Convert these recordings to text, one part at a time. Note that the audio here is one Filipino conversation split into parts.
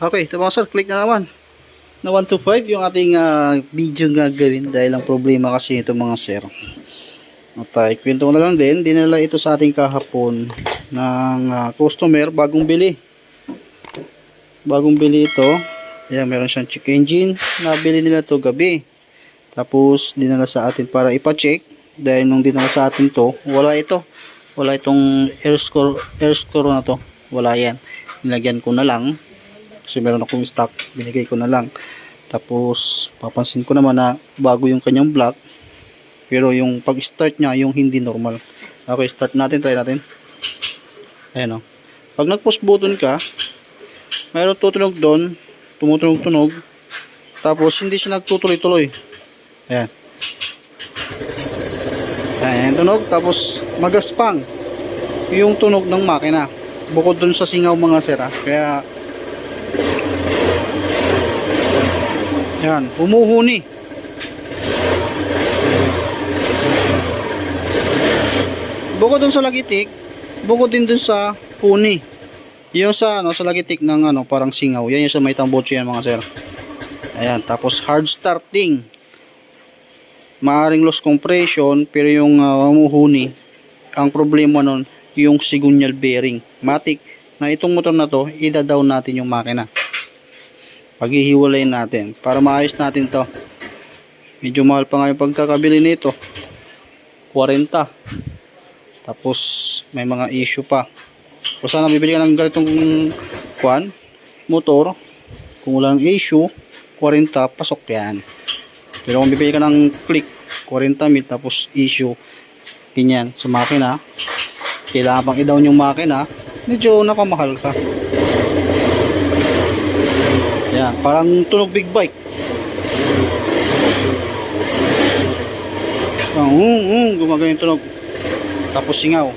Okay, ito mga sir, click na naman. Na 125 yung ating ah, video nga gawin dahil ang problema kasi ito mga sir. At uh, ikwento ko na lang din, dinala ito sa ating kahapon ng ah, customer bagong bili. Bagong bili ito. Ayan, meron siyang check engine. Nabili nila to gabi. Tapos dinala sa atin para ipa-check dahil nung dinala sa atin to, wala ito. Wala itong air score, air score na to. Wala yan. Nilagyan ko na lang kasi meron akong stock binigay ko na lang. Tapos papansin ko naman na bago yung kanyang block pero yung pag start niya yung hindi normal. Okay start natin try natin. Ayan o pag nag push button ka mayroon tutunog doon tumutunog tunog tapos hindi siya nagtutuloy tuloy ayan. Ayan tunog tapos magaspang yung tunog ng makina. Bukod dun sa singaw mga sira kaya Yan, humuhuni. Bukod dun sa lagitik, bukod din dun sa huni. Yung sa ano sa lagitik ng ano parang singaw. Yan yung sa may tambocho yan mga sir. Ayan, tapos hard starting. Maaring loss compression pero yung uh, humuhuni ang problema nun yung sigunyal bearing. Matik na itong motor na to, ida-down natin yung makina paghihiwalayin natin. Para maayos natin to. Medyo mahal pa nga yung pagkakabili nito. 40 tapos may mga issue pa. Kung sana bibili ka ng ganitong kwan motor. Kung walang issue 40 pasok yan. Pero kung bibili ka ng click 40 mil tapos issue ganyan sa makina kailangan pang i-down yung makina medyo napamahal ka yan, parang tunog big bike. Ah, um, um, gumagano yung tunog. Tapos singaw.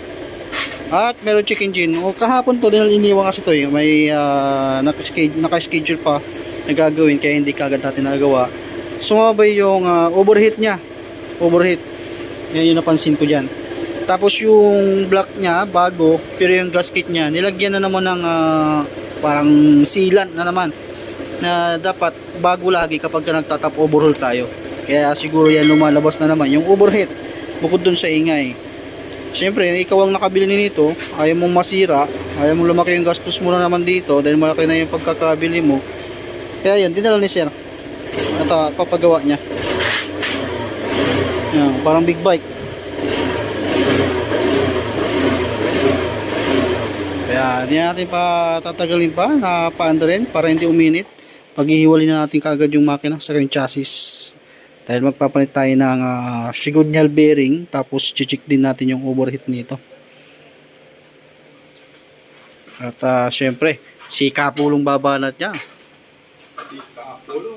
At meron check engine. O, kahapon to, din iniwan kasi to eh. May uh, naka-schedule pa na gagawin kaya hindi kagad natin nagawa. Sumabay yung uh, overheat niya. Overheat. Yan yung napansin ko dyan. Tapos yung block niya, bago, pero yung gasket niya, nilagyan na naman ng uh, parang sealant na naman na dapat bago lagi kapag nagtatap overhaul tayo. Kaya siguro yan lumalabas na naman yung overheat bukod dun sa ingay. Siyempre, ikaw ang nakabili nito, ayaw mong masira, ayaw mong lumaki yung gastos mo na naman dito dahil malaki na yung pagkakabili mo. Kaya yun, dinala ni sir. At uh, papagawa niya. Yan, parang big bike. Kaya hindi natin pa tatagalin pa, napaanda rin para hindi uminit paghihiwalay na natin kagad yung makina sa yung chassis. Dahil magpapalit tayo ng uh, signal bearing tapos check din natin yung overheat nito. At uh, syempre si kapulong babanat niya. Si Kaapolo.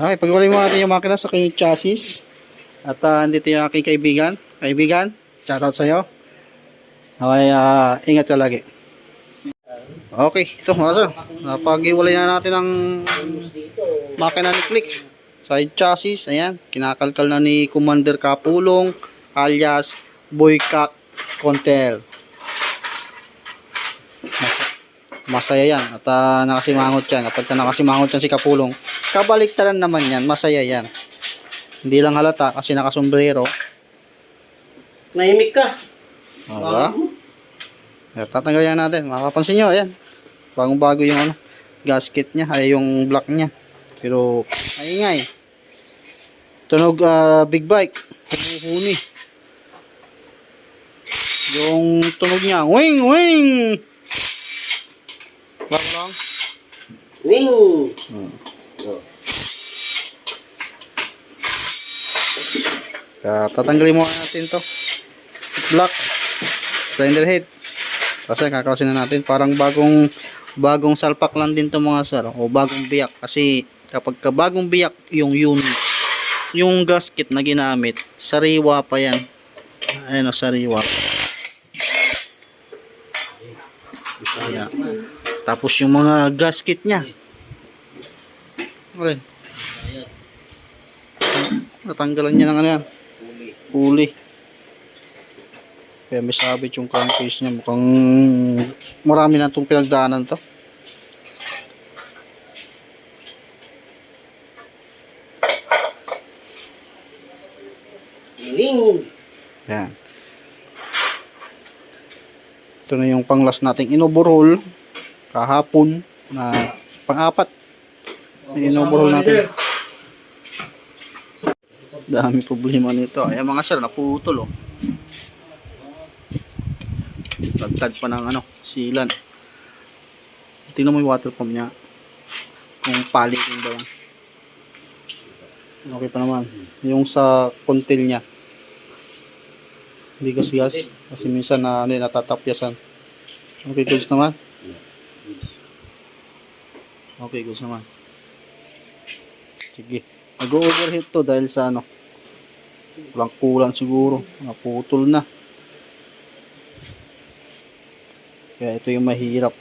okay paghiwalay mo natin yung makina sa yung chassis. At uh, andito yung aking kaibigan. Kaibigan shoutout sa'yo. Okay uh, ingat ka lagi Okay, ito mga sir. Napag-iwalay na natin ang makina ni Click. Side chassis, ayan. Kinakalkal na ni Commander Kapulong alias Boykak Contel. Mas- Masaya yan. At uh, nakasimangot yan. Kapag nakasimangot yan si Kapulong, kabaliktaran naman yan. Masaya yan. Hindi lang halata kasi nakasombrero. Nahimik ka. Diba? Ayan, tatanggalin natin. Makapansin nyo, ayan. Bagong bago yung ano, gasket niya, ay yung block niya. Pero, maingay. Tunog ah, big bike. Humuhuni. Yung tunog niya, wing, wing! Bago lang. Wing! Hmm. Kaya tatanggalin muna natin to. Block. Cylinder head. Kasi kakalasin na natin. Parang bagong bagong salpak lang din to mga sir. O bagong biyak. Kasi kapag ka bagong biyak yung unit, yung gasket na ginamit, sariwa pa yan. Ayan o, sariwa. Ayan. Tapos yung mga gasket niya. Okay. Natanggalan niya ng ano yan. Puli. Kaya may sabit yung crankcase niya. Mukhang marami na itong pinagdaanan to. Ring. Yan. Ito na yung panglas nating inoborol kahapon na pang-apat na inoborol natin. Dami problema nito. Ayan mga sir, naputol oh. Lagtad pa ng ano, silan. Tingnan mo yung water pump niya. Kung palitin ba yan. Okay pa naman. Yung sa kontil niya. Hindi gas-gas. Kasi minsan na ano, natatapyasan. Okay, goods naman. Okay, goods naman. Sige. Mag-overheat to dahil sa ano. Kulang kulang siguro. Naputol na. Kaya ito yung mahirap.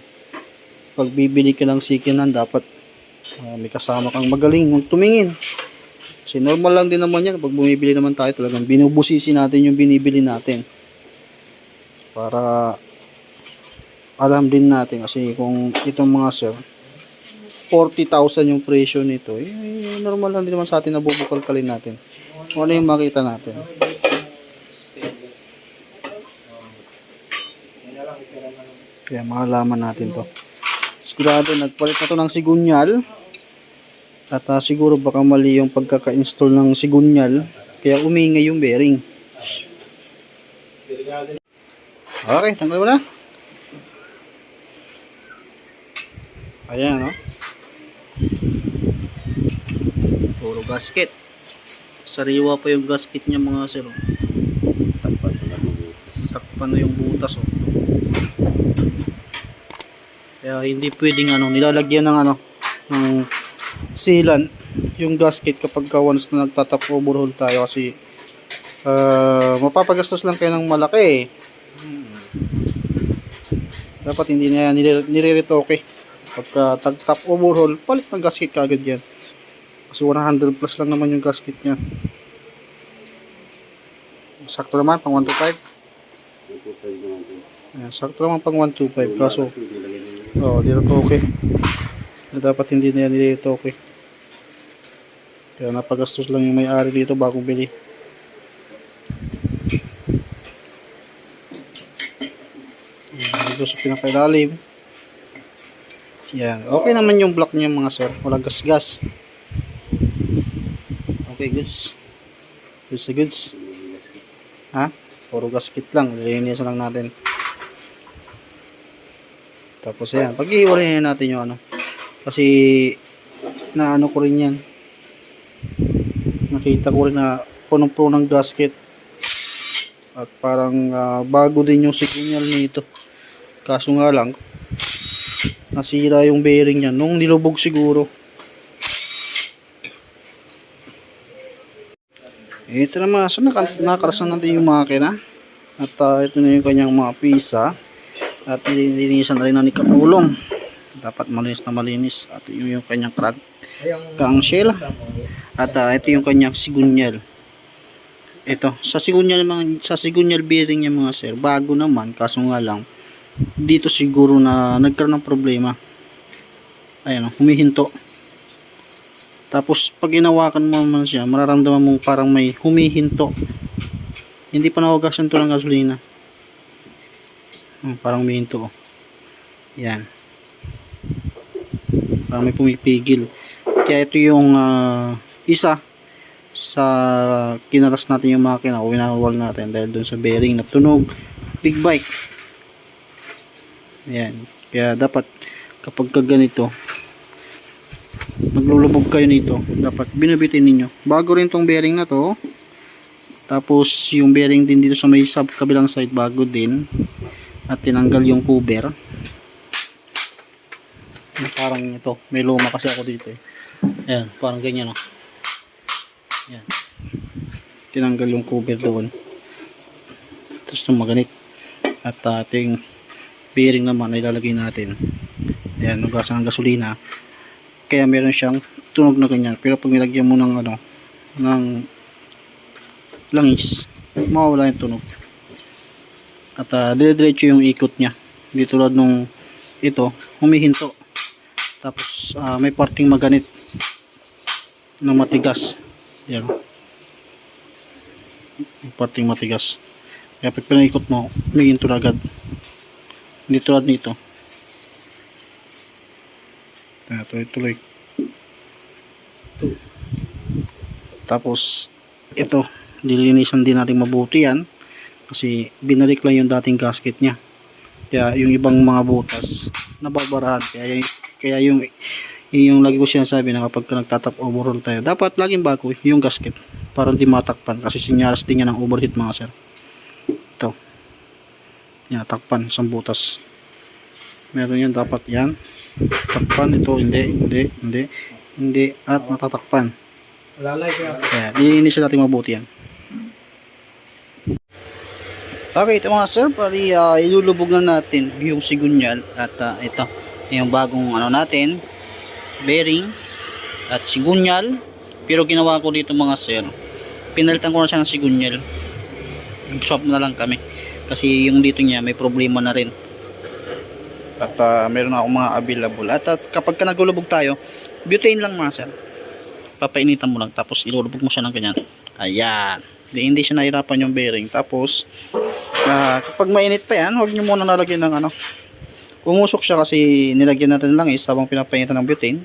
Pag bibili ka ng sikinan, dapat ah, may kasama kang magaling kung tumingin. Kasi normal lang din naman yan. Pag bumibili naman tayo, talagang binubusisi natin yung binibili natin. Para alam din natin. Kasi kung itong mga sir, 40,000 yung presyo nito, eh, normal lang din naman sa atin na bubukalkalin natin. Kung ano yung makita natin. Kaya makalaman natin to. Sigurado nagpalit na to ng sigunyal. At ah, siguro baka mali yung pagkaka-install ng sigunyal. Kaya umingay yung bearing. Okay, tanggal mo na. Ayan, no? Puro gasket. Sariwa pa yung gasket niya mga sir. oh. Takpan na yung butas, oh. Kaya hindi pwedeng ano, nilalagyan ng ano, ng sealant yung gasket kapag ka once na nagtatap overhaul tayo kasi ah, mapapagastos lang kayo ng malaki eh. Dapat hindi na yan nire- nire-retoke. Pagka tag-top overhaul, palit ng gasket kagad yan. Kasi 100 plus lang naman yung gasket niya. Sakto naman, pang 125. Ayan, sakto naman pang 125. Kaso, oh, di na to okay. Na dapat hindi na yan dito okay. Kaya napagastos lang yung may-ari dito bago bili. Dito sa pinakailalim. Yan. Okay naman yung block niya mga sir. Walang gas-gas. Okay, goods. Goods na goods. Ha? Puro gasket lang. Lilinisan lang natin. Tapos ayan, pag-iwalay na natin yung ano. Kasi na ano ko rin yan. Nakita ko rin na punong-puno ng gasket. At parang ah, bago din yung signal nito. Kaso nga lang, nasira yung bearing niya. Nung nilubog siguro. Ito naman, so naka, nakakarasan natin yung makina. At ah, ito na yung kanyang mga pisa. At nilinisan na rin na ni Kapulong. Dapat malinis na malinis. At yun yung kanyang crank. Crankshaft. At ah, ito yung kanyang sigunyal. Ito, sa sigunyal mga sa sigunyal bearing niya mga sir, bago naman kaso nga lang dito siguro na nagkaroon ng problema. Ayan, oh, humihinto. Tapos pag inawakan mo naman siya, mararamdaman mo parang may humihinto. Hindi pa nahugasan to ng gasolina. Hmm, parang humihinto. Oh. Yan. Parang may pumipigil. Kaya ito yung ah, isa sa kinaras natin yung makina o winawal natin dahil dun sa bearing na tunog big bike yan kaya dapat kapag ka ganito maglulubog kayo nito dapat binabitin ninyo bago rin tong bearing na to tapos yung bearing din dito sa may sub kabilang side bago din at tinanggal yung cover parang ito may luma kasi ako dito eh ayan parang ganyan oh yan. Tinanggal yung cover doon. Tapos itong maganit. At ating bearing naman ay lalagay natin. Ayan, nugasan ng gasolina. Kaya meron siyang tunog na ganyan. Pero pag nilagyan mo ng ano, ng langis, mawawala yung tunog. At uh, dire-diretso yung ikot niya. Hindi tulad nung ito, humihinto. Tapos ah, may parting maganit ng matigas. Yan. Yung parting matigas. Kaya pag pinaikot mo, umiinto na agad. Hindi tulad nito. Kaya tuloy-tuloy. Tapos, ito, dilinisan din natin mabuti yan. Kasi binalik lang yung dating gasket niya. Kaya yung ibang mga butas, nababarahan. Kaya yung, kaya yung, yung lagi ko sinasabi na kapag ka nagtatap overhaul tayo, dapat laging bago yung gasket para hindi matakpan. Kasi sinyaras din yan ng overheat mga sir. Ito. Yan, takpan, isang butas. Meron yan, dapat yan. Takpan, ito, hindi, hindi, hindi, hindi, at matatakpan. Lalay kaya. Kaya, nilinisin natin mabuti yan. Okay, ito mga sir, pali ah, ilulubog na natin yung sigunyal at ah, ito, yung bagong ano natin, bearing at sigunyal. Pero ginawa ko dito mga sir, pinalitan ko na siya ng sigunyal. Swap na lang kami. Kasi yung dito niya may problema na rin. At ah, meron akong mga available. At, at kapag ka naglulubog tayo, butane lang mga sir papainitan mo lang tapos ilulubog mo siya ng ganyan ayan di, hindi siya nahirapan yung bearing tapos ah, kapag mainit pa yan huwag nyo muna nalagyan ng ano umusok siya kasi nilagyan natin lang is habang pinapainitan ng butane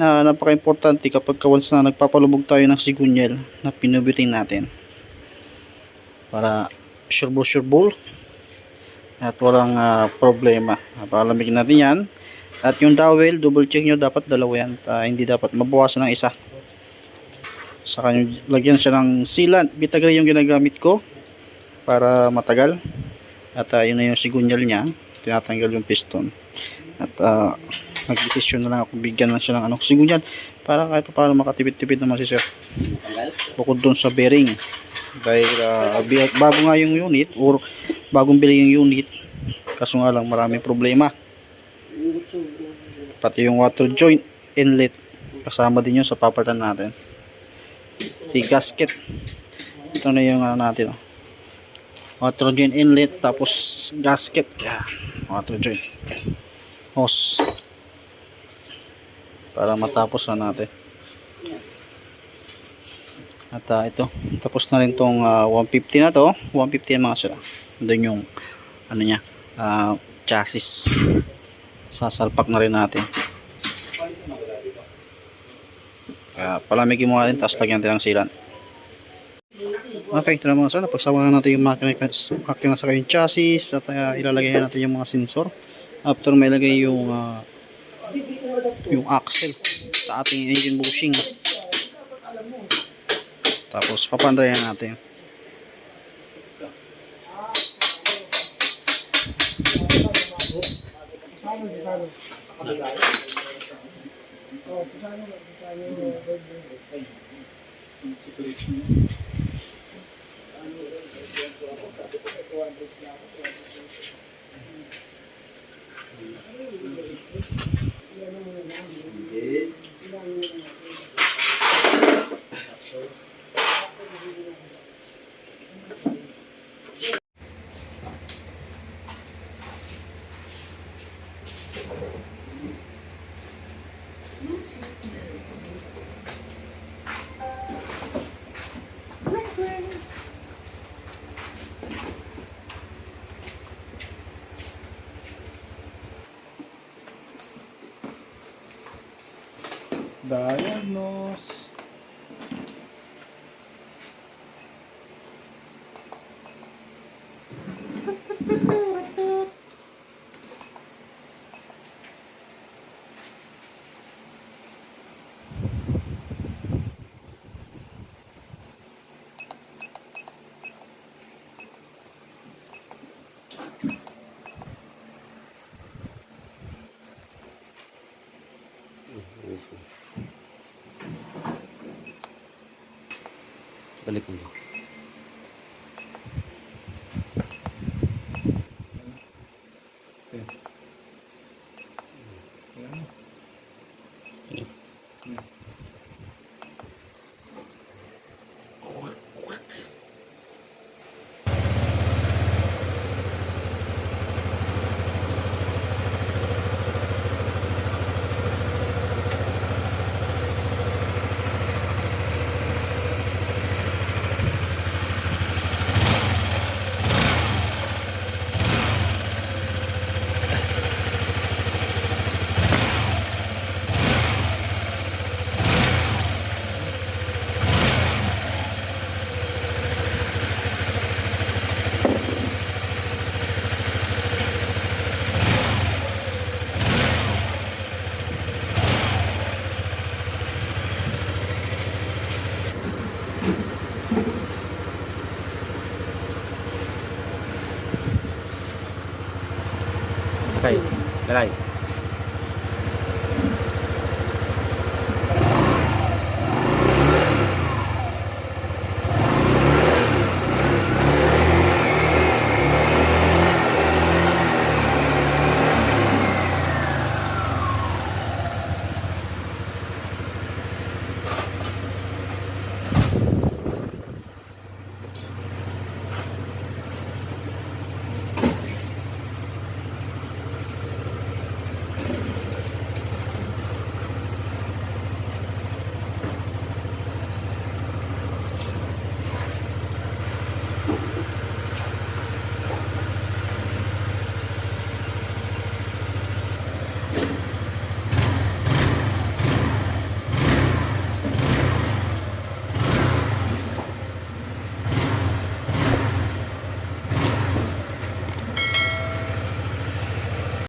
na napaka importante kapag once na nagpapalubog tayo ng sigunyel na pinubutane natin para sureball at walang ah, problema palamigin natin yan at yung dowel, double check nyo dapat dalawa yan. Ah, hindi dapat mabawasan ng isa. Saka nyo lagyan siya ng sealant. Bitagray yung ginagamit ko para matagal. At ah, yun na yung sigunyal niya. Tinatanggal yung piston. At uh, nag-desisyon na lang ako bigyan na siya ng ano, sigunyal para kahit pa paano makatipid-tipid naman si sir. Bukod doon sa bearing. Dahil ah, bi- bago nga yung unit or bagong bili yung unit kaso nga lang maraming problema pati yung water joint inlet kasama din yun sa papalitan natin the gasket ito na yung ano natin oh. Water joint inlet tapos gasket. Yeah. water joint hose. Para matapos na natin. At ah, ito. Tapos na rin tong ah, 150 na to. 150 yan mga sila doon yung ano niya ah, chassis. Sasalpak na rin natin. Kaya palamigin mo natin tapos lagyan natin ng silan okay ito na mga sir. Napagsama na natin yung makina, makina sa yung chassis at uh, ilalagay na natin yung mga sensor. After may lagay yung ah, yung axle sa ating engine bushing. Tapos papandayan natin Okay. Diagnose. بلكم đây đây.